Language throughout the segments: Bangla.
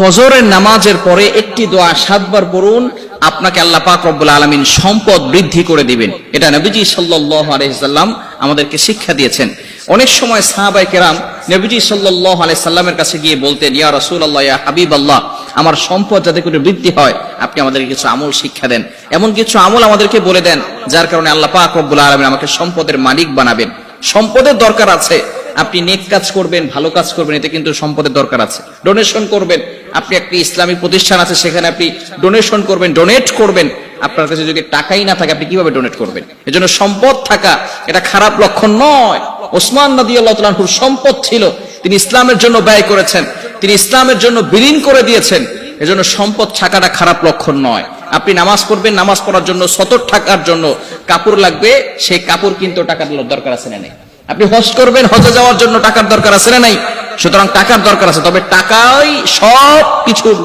ফজরের নামাজের পরে একটি দোয়া সাতবার পড়ুন, আপনাকে আল্লাহ পাক রব্বুল আলমিন সম্পদ বৃদ্ধি করে দিবেন। এটা নবীজি আলহিসাল্লাম আমাদেরকে শিক্ষা দিয়েছেন। অনেক সময় সাহাবাই কেরাম নবীজি সাল্লাহ আলাইসাল্লামের কাছে গিয়ে বলতেন, ইয়া রসুল আল্লাহ ইয়া হাবিব আল্লাহ আমার সম্পদ যাতে করে বৃদ্ধি হয়, আপনি আমাদেরকে কিছু আমল শিক্ষা দেন। এমন কিছু আমল আমাদেরকে বলে দেন, যার কারণে আল্লাহ পাক রব্বুল আলমিন আমাকে সম্পদের মালিক বানাবেন। সম্পদের দরকার আছে, আপনি নেক কাজ করবেন, ভালো কাজ করবেন, এতে কিন্তু সম্পদের দরকার আছে। ডোনেশন করবেন আপনি একটি ইসলামিক প্রতিষ্ঠান আছে, সেখানে আপনি ডোনেশন করবেন ডোনেট করবেন। আপনার কাছে যদি টাকাই না থাকে, আপনি কীভাবে ডোনেট করবেন? এজন্য সম্পদ থাকা এটা খারাপ লক্ষণ নয়। ওসমান নদী আল্লাহুর সম্পদ ছিল। তিনি ইসলামের জন্য ব্যয় করেছেন। তিনি ইসলামের জন্য বিলীন করে দিয়েছেন। এজন্য সম্পদ থাকাটা খারাপ লক্ষণ নয়। আপনি নামাজ পড়বেন, নামাজ পড়ার জন্য, সতর থাকার জন্য কাপড় লাগবে, সেই কাপড় কিন্তু টাকার দরকার আছে না নেই? আপনি হজ করবেন, হজে যাওয়ার জন্য টাকার দরকার আছে না নাই? সুতরাং টাকার দরকার আছে, তবে টাকাই সব কিছুর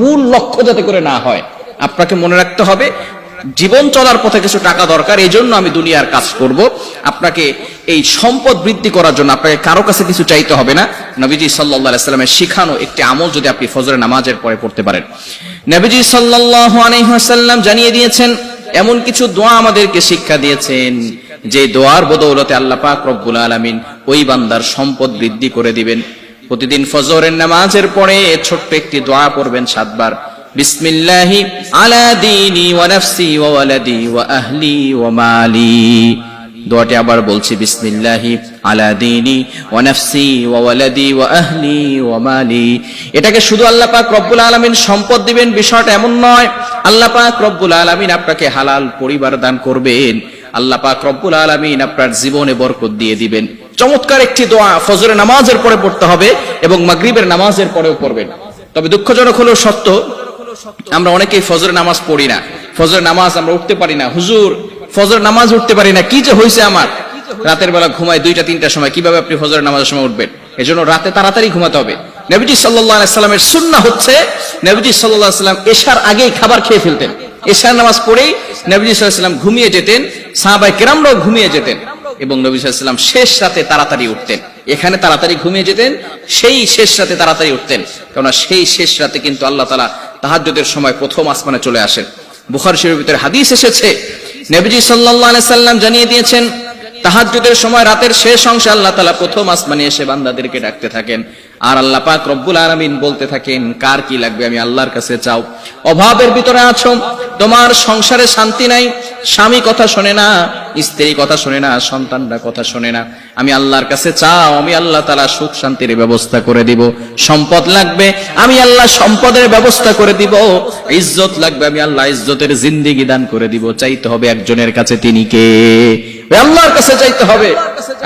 মূল লক্ষ্য যাতে করে না হয়। আপনাকে মনে রাখতে হবে, জীবন চলার পথে কিছু টাকা দরকার, এই জন্য আমি দুনিয়ার কাজ করব। আপনাকে এই সম্পদ বৃদ্ধি করার জন্য আপনাকে কারও কাছে কিছু চাইতে হবে না। নবীজি সাল্লাহ সাল্লামের শিখানো একটি আমল যদি আপনি ফজরের নামাজের পরে পড়তে পারেন। নবীজি সাল্লাহ আলহাম জানিয়ে দিয়েছেন, এমন কিছু দোয়া আমাদেরকে শিক্ষা দিয়েছেন, যে দোয়ার বদৌলতে আল্লাহ পাক রব্বুল আলমিন ওই বান্দার সম্পদ বৃদ্ধি করে দিবেন। প্রতিদিন ফজরের নামাজের পরে ছোট্ট একটি দোয়া পড়বেন সাতবার। বিসমিল্লাহি আলা দীনি ওয়ালাদি ওয়া আহলি দোয়াটি আবার বলছি, বিসমিল্লাহি আলা দীনি ওয়া ওয়ালাদি ওয়া আহলি ওয়া মালি। এটাকে শুধু আল্লাহ পাক রব্বুল আলামিন সম্পদ দিবেন, বিষয়টা এমন নয়। আল্লাহ পাক রব্বুল আলামিন আপনাকে হালাল পরিবার দান করবেন। আল্লাহ পাক রব্বুল আলামিন আপনার জীবনে বরকত দিয়ে দিবেন। চমৎকার একটি দোয়া ফজরের নামাজের পরে পড়তে হবে এবং মাগরিবের নামাজের পরেও পড়বেন। তবে দুঃখজনক হলেও সত্য, আমরা অনেকেই ফজরের নামাজ পড়ি না। ফজরের নামাজ আমরা উঠতে পারি না। হুজুর, ফজরের নামাজ উঠতে পারি না। কি যে হয়েছে আমার? রাতের বেলা ঘুমায় দুইটা তিনটার সময়। কীভাবে আপনি ফজরের নামাজের সময় উঠবেন? এজন্য রাতে তাড়াতাড়ি ঘুমাতে হবে। নবীজি সাল্লাহ সাল্লামের সুন্না হচ্ছে, নবীজি সাল্লাহ সাল্লাম এশার আগেই খাবার খেয়ে ফেলতেন। এশার নামাজ পড়েই নবীজি সাল্লাম ঘুমিয়ে যেতেন সাহাবাই কেরামরাও ঘুমিয়ে যেতেন এবং নবী সাল্লাম শেষ রাতে তাড়াতাড়ি উঠতেন। এখানে তাড়াতাড়ি ঘুমিয়ে যেতেন, সেই শেষ রাতে তাড়াতাড়ি উঠতেন। কেননা সেই শেষ রাতে কিন্তু আল্লাহ তালা তাহাজ্জুদের সময় প্রথম আসমানে চলে আসেন। বুখার শরীফের হাদিস এসেছে, নবীজি সাল্লাহ সাল্লাম জানিয়ে দিয়েছেন, তাহাজ্জুদের সময় রাতের শেষ অংশে আল্লাহ তালা প্রথম আসমানে এসে বান্দাদেরকে ডাকতে থাকেন। আর আল্লাহ পাক রব্বুল আলমিন বলতে থাকেন, কার কি লাগবে? আমি আল্লাহর কাছে চাও। অভাবের ভিতরে আছো তোমার সংসারে শান্তি নাই, স্বামী কথা শোনে না, স্ত্রী কথা শোনে না, সন্তানরা কথা শোনে না। আমি আল্লাহর কাছে চাও, আমি আল্লাহ তালা সুখ শান্তির ব্যবস্থা করে দিব। সম্পদ লাগবে, আমি আল্লাহ সম্পদের ব্যবস্থা করে দিব। ইজ্জত লাগবে, আমি আল্লাহ ইজ্জতের জিন্দিগি দান করে দিব। চাইতে হবে একজনের কাছে তিনি কে? আল্লাহর কাছে চাইতে হবে।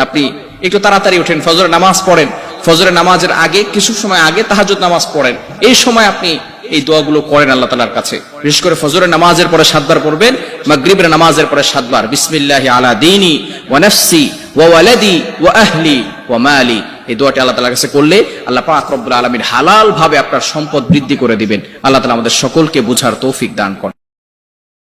আপনি একটু তাড়াতাড়ি উঠেন ফজর নামাজ পড়েন। ফজরের নামাজের আগে, কিছু সময় আগে তাহাজুদ নামাজ পড়েন। এই সময় আপনি এই দোয়াগুলো করেন আল্লাহ তালার কাছে। বিশেষ করে ফজরের নামাজের পরে সাতবার পড়বেন, মাগরিবের নামাজের পরে সাতবার। বিসমিল্লাহি আলা দিনী ওয়া নাফসি ওয়া ওয়ালাদি ওয়া আহলি ওয়া মালি। এই দোয়াটি আল্লাহ তালার কাছে করলে আল্লাহ পাক রব্বুল আলমীর হালাল ভাবে আপনার সম্পদ বৃদ্ধি করে দিবেন। আল্লাহ তালা আমাদের সকলকে বুঝার তৌফিক দান করেন।